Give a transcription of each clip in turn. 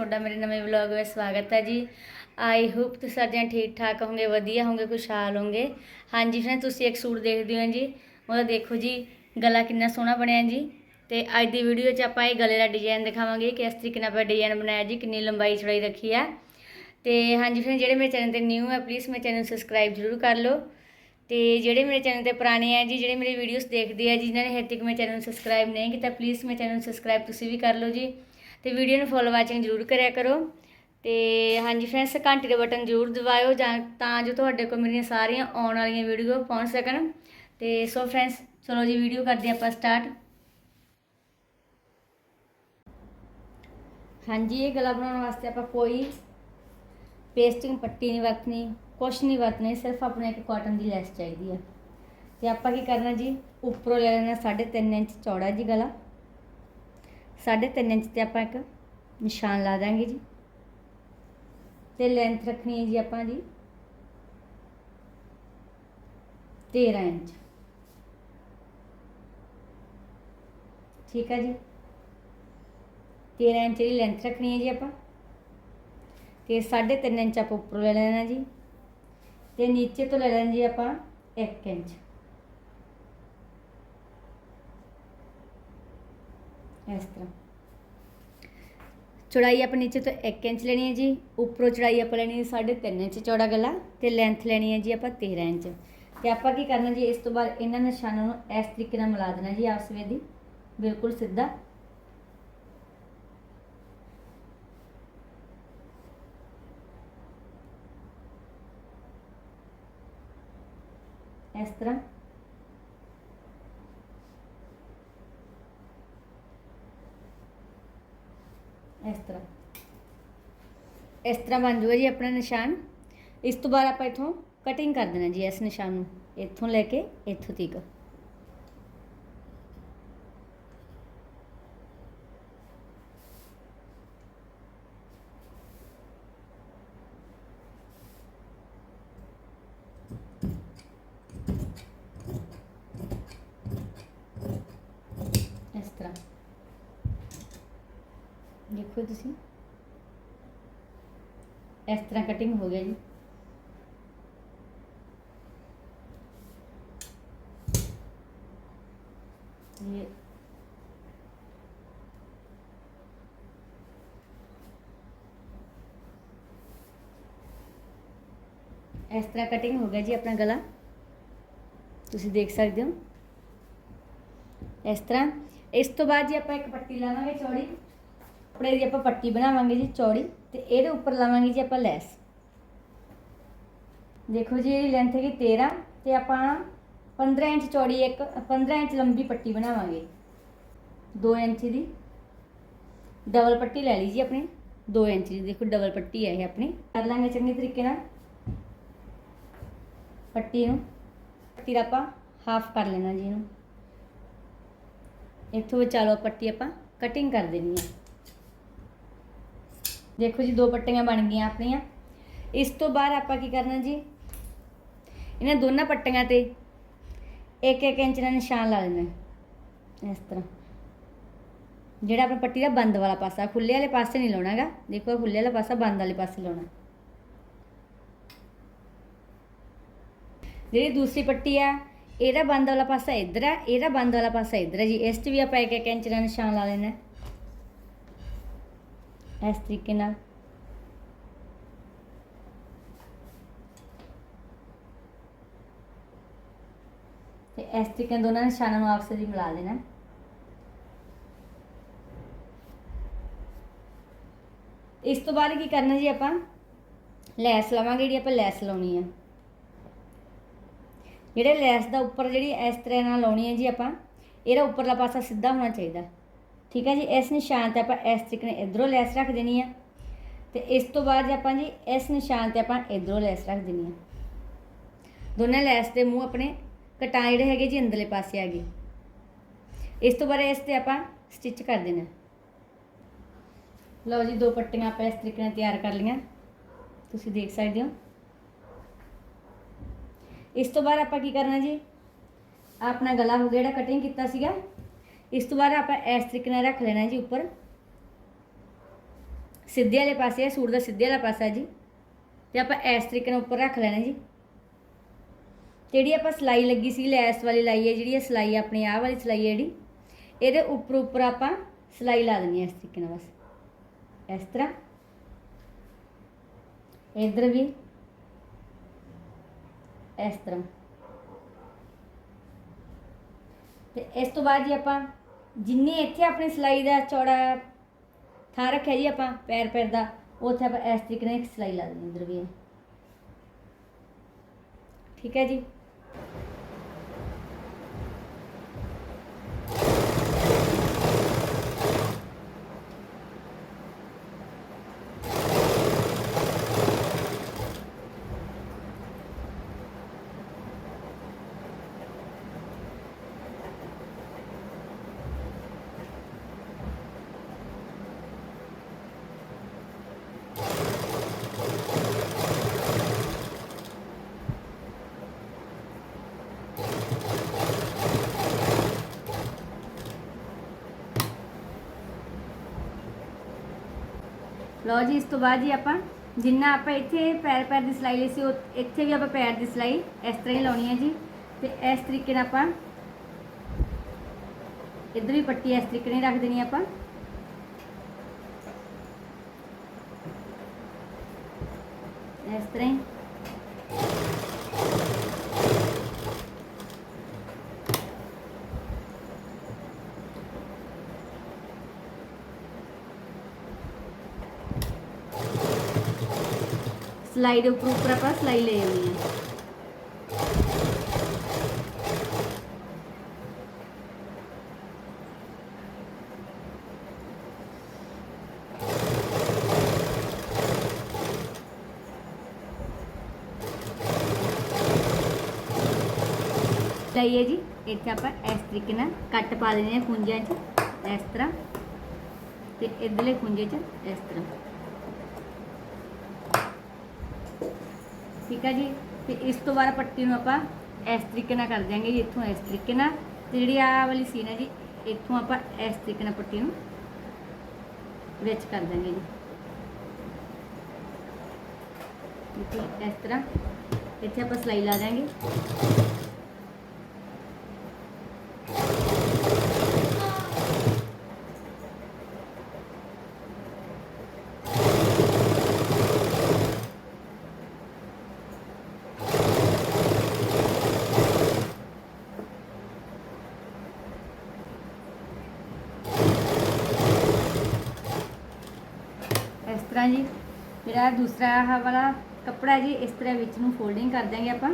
ਤੁਹਾਡਾ ਮੇਰੇ ਨਵੇਂ ਵਲੌਗ ਵਿੱਚ ਸਵਾਗਤ ਹੈ ਜੀ। ਆਈ ਹੋਪ ਤੁਸੀਂ ਸਾਰੇ ਠੀਕ ਠਾਕ ਹੋਗੇ ਵਧੀਆ ਹੋਗੇ ਖੁਸ਼ਹਾਲ ਹੋਗੇ ਹਾਂਜੀ ਫਰੈਂਡਸ ਤੁਸੀਂ ਇੱਕ ਸੂਟ ਦੇਖਦੇ ਹੋ ਜੀ। ਉਹਦਾ ਦੇਖੋ ਜੀ, ਗਲਾ ਕਿੰਨਾ ਸੋਹਣਾ ਬਣਿਆ ਜੀ। ਤੇ ਅੱਜ ਦੀ ਵੀਡੀਓ 'ਚ ਆਪਾਂ ਇਹ ਗਲੇ ਦਾ ਡਿਜ਼ਾਈਨ ਦਿਖਾਵਾਂਗੇ ਕਿ ਇਸ ਤਰੀਕੇ ਨਾਲ ਆਪਾਂ ਡਿਜ਼ਾਈਨ ਬਣਾਇਆ ਜੀ, ਕਿੰਨੀ ਲੰਬਾਈ ਚੌੜਾਈ ਰੱਖੀ ਆ। ਤੇ ਹਾਂਜੀ ਫਿਰ ਜਿਹੜੇ ਮੇਰੇ ਚੈਨਲ ਤੇ ਨਿਊ ਹੈ ਪਲੀਜ਼ ਮੇਰੇ ਚੈਨਲ ਨੂੰ ਸਬਸਕ੍ਰਾਈਬ ਜ਼ਰੂਰ ਕਰ ਲਓ। ਤੇ ਜਿਹੜੇ ਮੇਰੇ ਚੈਨਲ ਤੇ ਪੁਰਾਣੇ ਆ ਜੀ, ਜਿਹੜੇ ਮੇਰੇ ਵੀਡੀਓਜ਼ ਦੇਖਦੇ ਆ ਜਿਨ੍ਹਾਂ ਨੇ ਹਜੇ ਤੱਕ ਮੇਰੇ ਚੈਨਲ ਨੂੰ ਸਬਸਕ੍ਰਾਈਬ ਨਹੀਂ ਕੀਤਾ ਪਲੀਜ਼ ਮੇਰੇ ਚੈਨਲ ਨੂੰ ਸਬਸਕ੍ਰਾਈਬ ਤੁਸੀਂ ਵੀ ਕਰ ਲਓ ਜੀ। ਤੇ ਵੀਡੀਓ ਨੂੰ ਫੁੱਲ ਵਾਚਿੰਗ ਜ਼ਰੂਰ ਕਰਿਆ ਕਰੋ। ਤੇ ਹਾਂਜੀ ਫਰੈਂਡਸ ਘੰਟੀ ਦੇ ਬਟਨ ਜ਼ਰੂਰ ਦਬਾਇਓ ਜਾਂ ਤਾਂ ਜੋ ਤੁਹਾਡੇ ਕੋਲ ਮੇਰੀਆਂ ਸਾਰੀਆਂ ਆਉਣ ਵਾਲੀਆਂ ਵੀਡੀਓ ਪਹੁੰਚ ਸਕਣ। ਤੇ ਸੋ ਫਰੈਂਡਸ ਚਲੋ ਜੀ ਵੀਡੀਓ ਕਰਦੇ ਹਾਂ ਆਪਾਂ ਸਟਾਰਟ ਹਾਂਜੀ, ਇਹ ਗਲਾ ਬਣਾਉਣ ਵਾਸਤੇ ਆਪਾਂ ਕੋਈ ਪੇਸਟਿੰਗ ਪੱਟੀ ਨਹੀਂ ਵਰਤਣੀ, ਕੁਛ ਨਹੀਂ ਵਰਤਣੀ, ਸਿਰਫ ਆਪਣੇ ਇੱਕ ਕਾਟਨ ਦੀ ਲੈਸ ਚਾਹੀਦੀ ਆ। ਤੇ ਆਪਾਂ ਕੀ ਕਰਨਾ ਜੀ, ਉੱਪਰੋਂ ਲੈ ਲੈਣਾ 3.5 ਇੰਚ ਚੌੜਾ ਜੀ ਗਲਾ। 3.5 ਇੰਚ ਤੇ ਆਪਾਂ ਇੱਕ ਨਿਸ਼ਾਨ ਲਾ ਦਾਂਗੇ ਜੀ। ਤੇ ਲੈਂਥ ਰੱਖਣੀ ਹੈ ਜੀ ਆਪਾਂ ਜੀ 13 ਇੰਚ। ਠੀਕ ਹੈ ਜੀ? 13 ਇੰਚ ਦੀ ਲੈਂਥ ਰੱਖਣੀ ਹੈ ਜੀ ਆਪਾਂ। ਤੇ 3.5 ਇੰਚ ਆਪਾਂ ਉੱਪਰੋਂ ਲੈ ਲੈਣਾ ਜੀ। ਤੇ ਨੀਚੇ ਤੋਂ ਲੈ ਲੈਣਾ ਜੀ ਆਪਾਂ 1 ਇੰਚ। ਇਸ ਤਰ੍ਹਾਂ। ਚੌੜਾਈ ਆਪਾਂ ਨੀਚੇ ਤੋਂ 1 ਇੰਚ ਲੈਣੀ ਹੈ ਜੀ, ਉੱਪਰੋਂ ਚੌੜਾਈ ਆਪਾਂ ਲੈਣੀ ਹੈ 3.5 ਇੰਚ ਚੌੜਾ ਗਲਾ ਤੇ ਲੈਂਥ ਲੈਣੀ ਹੈ ਜੀ ਆਪਾਂ 13 ਇੰਚ। ਤੇ ਆਪਾਂ ਕੀ ਕਰਨਾ ਜੀ, ਇਸ ਤੋਂ ਬਾਅਦ ਇਹਨਾਂ ਨਿਸ਼ਾਨਾਂ ਨੂੰ ਇਸ ਤਰੀਕੇ ਨਾਲ ਮਿਲਾ ਦੇਣਾ ਜੀ ਆਪਸ ਵਿੱਚ ਦੀ ਬਿਲਕੁਲ ਸਿੱਧਾ। ਇਸ ਤਰ੍ਹਾਂ ਇਸ ਤਰ੍ਹਾਂ ਇਸ ਤਰ੍ਹਾਂ ਬਣ ਜੂਗਾ ਜੀ ਆਪਣਾ ਨਿਸ਼ਾਨ। ਇਸ ਤੋਂ ਬਾਅਦ ਆਪਾਂ ਇਥੋਂ ਕਟਿੰਗ ਕਰ ਦੇਣਾ ਜੀ ਇਸ ਨਿਸ਼ਾਨ ਨੂੰ। ਇੱਥੋਂ ਲੈ ਕੇ ਇੱਥੋਂ ਤੀਕ। ਇਸ ਤਰ੍ਹਾਂ। ਦੇਖੋ ਤੁਸੀਂ। ਇਸ ਤਰ੍ਹਾਂ ਕਟਿੰਗ ਹੋ ਗਿਆ ਜੀ ਇਹ ਇਸ ਤਰ੍ਹਾਂ ਕਟਿੰਗ ਹੋ ਗਿਆ ਜੀ ਆਪਣਾ ਗਲਾ ਤੁਸੀਂ ਦੇਖ ਸਕਦੇ ਹੋ ਇਸ ਤਰ੍ਹਾਂ ਇਸ ਤੋਂ ਬਾਅਦ ਜੀ ਆਪਾਂ ਇੱਕ ਪੱਟੀ ਲਾਵਾਂਗੇ ਚੌੜੀ ਕੱਪੜੇ ਦੀ ਆਪਾਂ ਪੱਟੀ ਬਣਾਵਾਂਗੇ ਜੀ ਚੌੜੀ ਤੇ ਇਹਦੇ ਉੱਪਰ ਲਾਵਾਂਗੇ ਜੀ ਆਪਾਂ ਲੈਸ। ਦੇਖੋ ਜੀ ਇਹਦੀ ਲੈਂਥ ਹੈਗੀ 13 ਤੇ ਆਪਾਂ 15 ਇੰਚ ਚੌੜੀ ਇੱਕ 15 ਇੰਚ ਲੰਬੀ ਪੱਟੀ ਬਣਾਵਾਂਗੇ। 2 ਇੰਚ ਦੀ। ਡਬਲ ਪੱਟੀ ਲੈ ਲਈ ਜੀ ਆਪਣੀ। 2 ਇੰਚ ਦੀ। ਦੇਖੋ ਡਬਲ ਪੱਟੀ ਹੈ ਇਹ ਆਪਣੀ। ਕਰ ਲਾਂਗੇ ਚੰਗੇ ਤਰੀਕੇ ਨਾਲ। ਪੱਟੀ ਨੂੰ। ਪੱਟੀ ਦਾ ਆਪਾਂ ਹਾਫ ਕਰ ਲੈਣਾ ਜੀ ਇਹਨੂੰ। ਇੱਥੋਂ ਵਿਚਾਲੋ ਪੱਟੀ ਆਪਾਂ। ਕਟਿੰਗ ਕਰ ਦੇਣੀ ਹੈ। ਦੇਖੋ ਜੀ, ਦੋ ਪੱਟੀਆਂ ਬਣ ਗਈਆਂ ਆਪਣੀਆਂ। ਇਸ ਤੋਂ ਬਾਅਦ ਆਪਾਂ ਕੀ ਕਰਨਾ ਜੀ? ਇਹਨਾਂ ਦੋਨਾਂ ਪੱਟੀਆਂ ਤੇ ਇੱਕ ਇੱਕ ਇੰਚ ਦਾ ਨਿਸ਼ਾਨ ਲਾ ਦੇਣਾ ਇਸ ਤਰ੍ਹਾਂ। ਜਿਹੜਾ ਆਪਣਾ ਪੱਟੀ ਦਾ ਬੰਦ ਵਾਲਾ ਪਾਸਾ ਖੁੱਲੇ ਵਾਲੇ ਪਾਸੇ ਨਹੀਂ ਲਾਉਣਾਗਾ। ਦੇਖੋ ਖੁੱਲੇ ਵਾਲਾ ਪਾਸਾ, ਬੰਦ ਵਾਲੇ ਪਾਸੇ ਲਾਉਣਾ। ਜਿਹੜੀ ਦੂਸਰੀ ਪੱਟੀ ਆ, ਇਹਦਾ ਬੰਦ ਵਾਲਾ ਪਾਸਾ ਇੱਧਰ ਹੈ ਇਹਦਾ ਬੰਦ ਵਾਲਾ ਪਾਸਾ ਇੱਧਰ ਹੈ ਜੀ। ਇਸ 'ਚ ਵੀ ਆਪਾਂ ਇੱਕ ਇੱਕ ਇੰਚ ਦਾ ਨਿਸ਼ਾਨ ਲਾ ਲੈਣਾ। ਇਸ ਤਰੀਕੇ ਨਾਲ। ਤੇ ਇਸ ਤਰੀਕੇ ਨਾਲ ਦੋਨਾਂ ਨਿਸ਼ਾਨਾਂ ਨੂੰ ਆਪਸ ਵਿੱਚ ਮਿਲਾ ਦੇਣਾ। ਇਸ ਤੋਂ ਬਾਅਦ ਕੀ ਕਰਨਾ ਜੀ ਆਪਾਂ? ਲੈਸ ਲਵਾਂਗੇ ਜਿਹੜੀ ਆਪਾਂ ਲੈਸ ਲਾਉਣੀ ਆ। ਜਿਹੜੇ ਲੈਸ ਦਾ ਉੱਪਰ ਜਿਹੜੀ ਇਸ ਤਰ੍ਹਾਂ ਨਾਲ ਲਾਉਣੀ ਹੈ ਜੀ ਆਪਾਂ, ਇਹਦਾ ਉੱਪਰਲਾ ਪਾਸਾ ਸਿੱਧਾ ਹੋਣਾ ਚਾਹੀਦਾ। ਠੀਕ ਹੈ ਜੀ, ਇਸ ਨਿਸ਼ਾਨ ਤੇ ਆਪਾਂ ਇਸ ਤਰੀਕੇ ਨਾਲ ਇਧਰੋਂ ਲੈਸ ਰੱਖ ਦੇਣੀ ਆ। ਤੇ ਇਸ ਤੋਂ ਬਾਅਦ ਜੇ ਆਪਾਂ ਜੀ, ਇਸ ਨਿਸ਼ਾਨ ਤੇ ਆਪਾਂ ਇਧਰੋਂ ਲੈਸ ਰੱਖ ਦੇਣੀ ਆ। ਦੋਨੇ ਲੈਸ ਦੇ ਮੂੰਹ ਆਪਣੇ ਕਟਾਂ ਜਿਹੜੇ ਹੈਗੇ ਜੀ, ਅੰਦਰਲੇ ਪਾਸੇ ਆ ਗਏ। ਇਸ ਤੋਂ ਬਾਅਦ ਇਸ ਤੇ ਆਪਾਂ ਸਟਿਚ ਕਰ ਦੇਣਾ। ਲਓ ਜੀ, ਦੋ ਪੱਟੀਆਂ ਆਪਾਂ ਇਸ ਤਰੀਕੇ ਨਾਲ ਤਿਆਰ ਕਰ ਲਈਆਂ। ਤੁਸੀਂ ਦੇਖ ਸਕਦੇ ਹੋ। ਇਸ ਤੋਂ ਬਾਅਦ ਆਪਾਂ ਕੀ ਕਰਨਾ ਜੀ, ਆਪਣਾ ਗਲਾ ਹੋ ਗਿਆ ਜਿਹੜਾ ਕਟਿੰਗ ਕੀਤਾ ਸੀਗਾ। ਇਸ ਤੋਂ ਬਾਅਦ ਆਪਾਂ ਇਸ ਤਰੀਕੇ ਨਾਲ ਰੱਖ ਲੈਣਾ ਜੀ ਉੱਪਰ। ਸਿੱਧੇ ਵਾਲੇ ਪਾਸੇ ਹੈ, ਸੂਟ ਦਾ ਸਿੱਧੇ ਵਾਲਾ ਪਾਸਾ ਜੀ। ਤੇ ਆਪਾਂ ਇਸ ਤਰੀਕੇ ਨਾਲ ਉੱਪਰ ਰੱਖ ਲੈਣਾ ਜੀ। ਜਿਹੜੀ ਆਪਾਂ ਸਲਾਈ ਲੱਗੀ ਸੀ, ਲੈਸ ਵਾਲੀ ਲਾਈ ਹੈ, ਜਿਹੜੀ ਇਹ ਸਲਾਈ ਆਪਣੀ ਆਹ ਵਾਲੀ ਸਲਾਈ ਹੈ ਜਿਹੜੀ, ਇਹਦੇ ਉੱਪਰ ਉੱਪਰ ਆਪਾਂ ਸਲਾਈ ਲਾ ਦੇਣੀ ਹੈ ਇਸ ਤਰੀਕੇ ਨਾਲ ਬਸ। ਇਸ ਤਰ੍ਹਾਂ। ਇਧਰ ਵੀ। ਇਸ ਤਰ੍ਹਾਂ। ਤੇ ਇਸ ਤੋਂ ਬਾਅਦ ਜੀ ਆਪਾਂ ਜਿੰਨੀ ਇੱਥੇ ਆਪਣੀ ਸਲਾਈ ਦਾ ਚੌੜਾ ਥਾਂ ਰੱਖਿਆ ਜੀ ਆਪਾਂ ਪੈਰ ਪੈਰ ਦਾ, ਉੱਥੇ ਆਪਾਂ ਇਸ ਤਰੀਕੇ ਨਾਲ ਇੱਕ ਸਲਾਈ ਲਾ ਦੇਣੀ ਇਧਰ ਵੀ ਠੀਕ ਹੈ ਜੀ? ਲਓ ਜੀ, ਇਸ ਤੋਂ ਬਾਅਦ ਜੀ ਆਪਾਂ ਜਿੰਨਾ ਆਪਾਂ ਇੱਥੇ ਪੈਰ ਪੈਰ ਦੀ ਸਿਲਾਈ ਲਈ ਸੀ, ਉਹ ਇੱਥੇ ਵੀ ਆਪਾਂ ਪੈਰ ਦੀ ਸਿਲਾਈ ਇਸ ਤਰ੍ਹਾਂ ਹੀ ਲਾਉਣੀ ਹੈ ਜੀ। ਤੇ ਇਸ ਤਰੀਕੇ ਨਾਲ ਆਪਾਂ ਇੱਧਰ ਵੀ ਪੱਟੀ ਇਸ ਤਰੀਕੇ ਨਾਲ ਰੱਖ ਦੇਣੀ ਆਪਾਂ। ਇਸ ਤਰ੍ਹਾਂ ਹੀ ਸਲਾਈ ਦੇ ਉੱਪਰ ਉੱਪਰ ਆਪਾਂ ਸਲਾਈ ਲੈ ਜਾਂਦੀ ਹੈ ਲਈਏ ਜੀ ਇੱਥੇ ਆਪਾਂ ਇਸ ਤਰੀਕੇ ਨਾਲ ਕੱਟ ਪਾ ਲੈਣੇ ਆ ਕੁੰਜਿਆਂ 'ਚ ਇਸ ਤਰ੍ਹਾਂ ਤੇ ਇਧਰਲੇ ਕੁੰਜੇ 'ਚ ਇਸ ਤਰ੍ਹਾਂ ਠੀਕ ਹੈ ਜੀ? ਤੇ ਇਸ ਤੋਂ ਬਾਅਦ ਪੱਟੀ ਨੂੰ ਆਪਾਂ ਇਸ ਤਰੀਕੇ ਨਾਲ ਕਰ ਦਿਆਂਗੇ ਜੀ, ਇੱਥੋਂ ਇਸ ਤਰੀਕੇ ਨਾਲ। ਤੇ ਜਿਹੜੀ ਆ ਵਾਲੀ ਸੀਨ ਹੈ ਜੀ, ਇੱਥੋਂ ਆਪਾਂ ਇਸ ਤਰੀਕੇ ਨਾਲ ਪੱਟੀ ਨੂੰ ਵਿੱਚ ਕਰ ਦਿਆਂਗੇ ਜੀ। ਠੀਕ ਹੈ ਇਸ ਤਰ੍ਹਾਂ ਇੱਥੇ ਆਪਾਂ ਸਲਾਈ ਲਾ ਦਾਂਗੇ ਇਸ ਤਰ੍ਹਾਂ ਜੀ ਜਿਹੜਾ ਦੂਸਰਾ ਆਹ ਵਾਲਾ ਕੱਪੜਾ ਜੀ ਇਸ ਤਰ੍ਹਾਂ ਵਿੱਚ ਨੂੰ ਫੋਲਡਿੰਗ ਕਰ ਦਾਂਗੇ ਆਪਾਂ।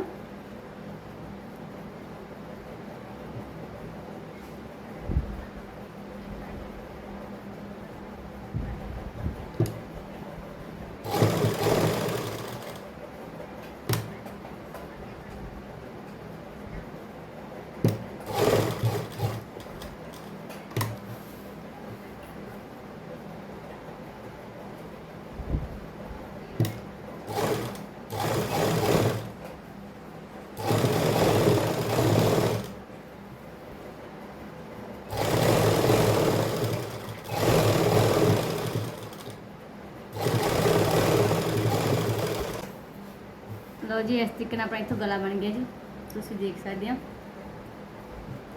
ਲਓ ਜੀ, ਇਸ ਤਰੀਕੇ ਨਾਲ ਆਪਣਾ ਇੱਥੋਂ ਗਲਾ ਬਣ ਗਿਆ ਜੀ। ਤੁਸੀਂ ਦੇਖ ਸਕਦੇ ਹੋ।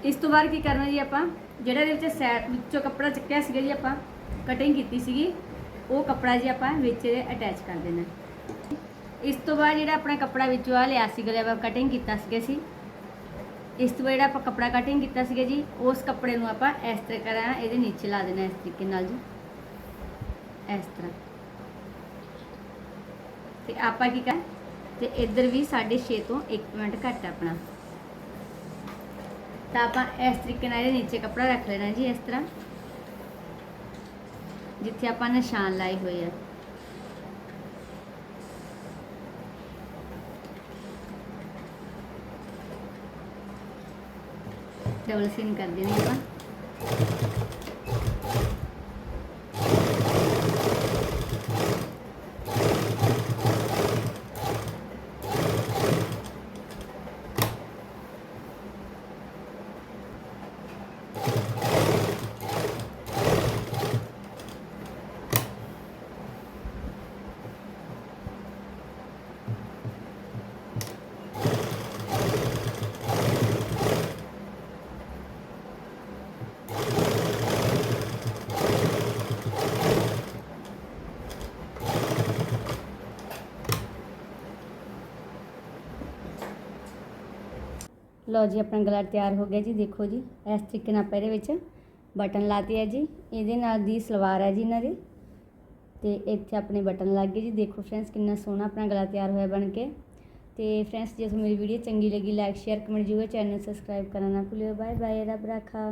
ਇਸ ਤੋਂ ਬਾਅਦ ਕੀ ਕਰਨਾ ਜੀ ਆਪਾਂ, ਜਿਹੜਾ ਇਹਦੇ ਵਿੱਚ ਸੈਟ ਵਿੱਚੋਂ ਕੱਪੜਾ ਚੱਕਿਆ ਸੀਗਾ ਜੀ ਆਪਾਂ ਕਟਿੰਗ ਕੀਤੀ ਸੀਗੀ, ਉਹ ਕੱਪੜਾ ਜੀ ਆਪਾਂ ਵਿੱਚ ਅਟੈਚ ਕਰ ਦੇਣਾ। ਇਸ ਤੋਂ ਬਾਅਦ ਜਿਹੜਾ ਆਪਣਾ ਕੱਪੜਾ ਵਿੱਚੋਂ ਆ ਲਿਆ ਸੀ ਗਲੇ ਆਪਾਂ ਕਟਿੰਗ ਕੀਤਾ ਸੀਗਾ ਸੀ ਇਸ ਤੋਂ ਬਾਅਦ ਜਿਹੜਾ ਆਪਾਂ ਕੱਪੜਾ ਕਟਿੰਗ ਕੀਤਾ ਸੀਗਾ ਜੀ, ਉਸ ਕੱਪੜੇ ਨੂੰ ਆਪਾਂ ਇਸ ਤਰ੍ਹਾਂ ਕਰਾਂ ਇਹਦੇ ਨੀਚੇ ਲਾ ਦੇਣਾ ਇਸ ਤਰੀਕੇ ਨਾਲ ਜੀ। ਇਸ ਤਰ੍ਹਾਂ। ਤੇ ਆਪਾਂ ਕੀ ਕਰ ਤੇ ਇੱਧਰ ਵੀ 6.5 ਤੋਂ 1 ਮਿੰਟ ਘੱਟ ਆਪਣਾ। ਤਾਂ ਆਪਾਂ ਇਸ ਤਰੀਕੇ ਨਾਲ ਇਹਦੇ ਨੀਚੇ ਕੱਪੜਾ ਰੱਖ ਲੈਣਾ ਜੀ ਇਸ ਤਰ੍ਹਾਂ। ਜਿੱਥੇ ਆਪਾਂ ਨਿਸ਼ਾਨ ਲਾਏ ਹੋਏ ਆ। ਡਬਲ ਸੀਨ ਕਰ ਦੇਣੀ ਆਪਾਂ। ਲਓ ਜੀ, ਆਪਣਾ ਗਲਾ ਤਿਆਰ ਹੋ ਗਿਆ ਜੀ, ਦੇਖੋ ਜੀ, ਇਸ ਤਰੀਕੇ ਨਾਲ ਆਪਾਂ ਇਹਦੇ ਵਿੱਚ ਬਟਨ ਲਾਤੇ ਹੈ ਜੀ। ਇਹਦੇ ਨਾਲ ਦੀ ਸਲਵਾਰ ਹੈ ਜੀ ਇਹਨਾਂ ਦੀ। ਤੇ ਇੱਥੇ ਆਪਣੇ ਬਟਨ ਲੱਗ ਗਏ ਜੀ। ਦੇਖੋ ਫਰੈਂਡਸ, ਕਿੰਨਾ ਸੋਹਣਾ ਆਪਣਾ ਗਲਾ ਤਿਆਰ ਹੋਇਆ ਬਣ ਕੇ। ਤੇ ਫਰੈਂਡਸ, ਜੇ ਤੁਹਾਨੂੰ ਮੇਰੀ ਵੀਡੀਓ ਚੰਗੀ ਲੱਗੀ, ਲਾਈਕ, ਸ਼ੇਅਰ, ਕਮੈਂਟ ਜਰੂਰ ਚੈਨਲ ਸਬਸਕ੍ਰਾਈਬ ਕਰਨਾ ਨਾ ਭੁੱਲਿਓ। ਬਾਏ ਬਾਏ ਰੱਬ ਰਾਖਾ।